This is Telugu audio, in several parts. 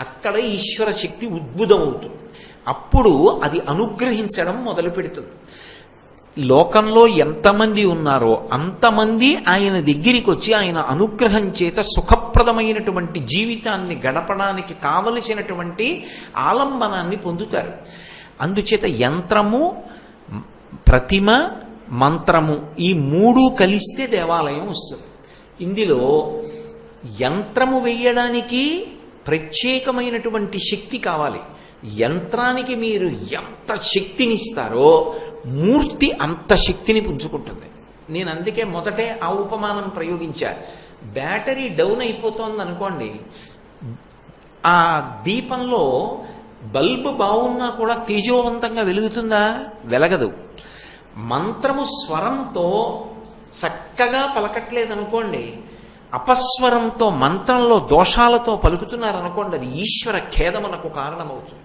అక్కడ ఈశ్వర శక్తి ఉద్భుతమవుతుంది. అప్పుడు అది అనుగ్రహించడం మొదలు పెడుతుంది. లోకంలో ఎంతమంది ఉన్నారో అంతమంది ఆయన దగ్గరికి వచ్చి ఆయన అనుగ్రహం చేత సుఖప్రదమైనటువంటి జీవితాన్ని గడపడానికి కావలసినటువంటి ఆలంబనాన్ని పొందుతారు. అందుచేత యంత్రము ప్రతిమ మంత్రము ఈ మూడు కలిస్తే దేవాలయం వస్తుంది. ఇందులో యంత్రము వేయడానికి ప్రత్యేకమైనటువంటి శక్తి కావాలి. యంత్రానికి మీరు ఎంత శక్తినిస్తారో మూర్తి అంత శక్తిని పుంజుకుంటుంది. నేను అందుకే మొదటే ఆ ఉపమానం ప్రయోగించా. బ్యాటరీ డౌన్ అయిపోతోంది అనుకోండి ఆ దీపంలో బల్బు బాగున్నా కూడా తేజోవంతంగా వెలుగుతుందా? వెలగదు. మంత్రము స్వరంతో చక్కగా పలకట్లేదనుకోండి అపస్వరంతో మంత్రంలో దోషాలతో పలుకుతున్నారనుకోండి అది ఈశ్వర ఖేదమునకు కారణమవుతుంది.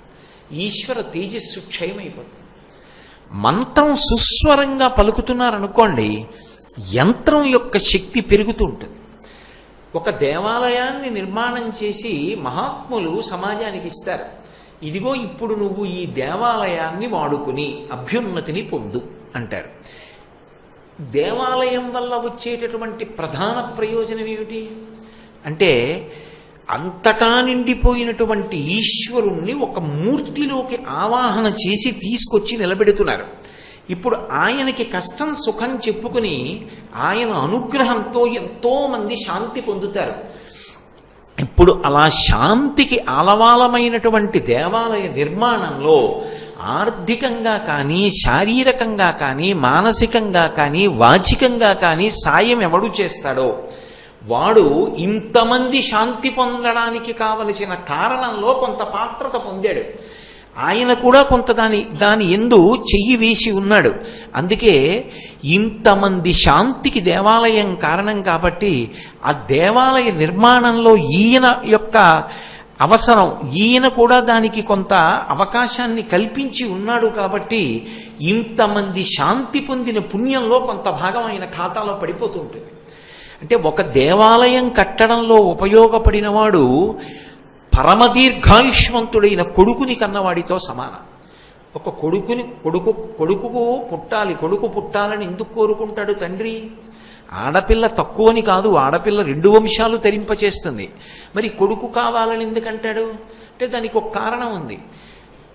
ఈశ్వర తేజస్సు క్షయమైపోతుంది. మంత్రం సుస్వరంగా పలుకుతున్నారనుకోండి యంత్రం యొక్క శక్తి పెరుగుతూ ఉంటుంది. ఒక దేవాలయాన్ని నిర్మాణం చేసి మహాత్ములు సమాజానికి ఇస్తారు. ఇదిగో ఇప్పుడు నువ్వు ఈ దేవాలయాన్ని వాడుకుని అభ్యున్నతిని పొందు అంటారు. దేవాలయం వల్ల వచ్చేటటువంటి ప్రధాన ప్రయోజనం ఏమిటి? అంటే అంతటా నిండిపోయినటువంటి ఈశ్వరుణ్ణి ఒక మూర్తిలోకి ఆవాహన చేసి తీసుకొచ్చి నిలబెడుతున్నారు. ఇప్పుడు ఆయనకి కష్టం సుఖం చెప్పుకుని ఆయన అనుగ్రహంతో ఎంతో మంది శాంతి పొందుతారు. ఇప్పుడు అలా శాంతికి ఆలవాలమైనటువంటి దేవాలయ నిర్మాణంలో ఆర్థికంగా కానీ శారీరకంగా కానీ మానసికంగా కానీ వాచికంగా కానీ సాయం ఎవడు చేస్తాడో? వాడు ఇంతమంది శాంతి పొందడానికి కావలసిన కారణంలో కొంత పాత్రత పొందాడు. ఆయన కూడా కొంత దాని దాని ఎందు చెయ్యి వేసి ఉన్నాడు. అందుకే ఇంతమంది శాంతికి దేవాలయం కారణం కాబట్టి ఆ దేవాలయ నిర్మాణంలో ఈయన యొక్క అవసరం. ఈయన కూడా దానికి కొంత అవకాశాన్ని కల్పించి ఉన్నాడు కాబట్టి ఇంతమంది శాంతి పొందిన పుణ్యంలో కొంత భాగం ఆయన ఖాతాలో పడిపోతుంటుంది అంటే ఒక దేవాలయం కట్టడంలో ఉపయోగపడినవాడు పరమదీర్ఘాయుష్మంతుడైన కొడుకుని కన్నవాడితో సమానం. ఒక కొడుకుని కొడుకు కొడుకుకు పుట్టాలి కొడుకు పుట్టాలని ఎందుకు కోరుకుంటాడు తండ్రి? ఆడపిల్ల తక్కువని కాదు ఆడపిల్ల రెండు వంశాలు తరింపచేస్తుంది. మరి కొడుకు కావాలని ఎందుకంటాడు? అంటే దానికి ఒక కారణం ఉంది.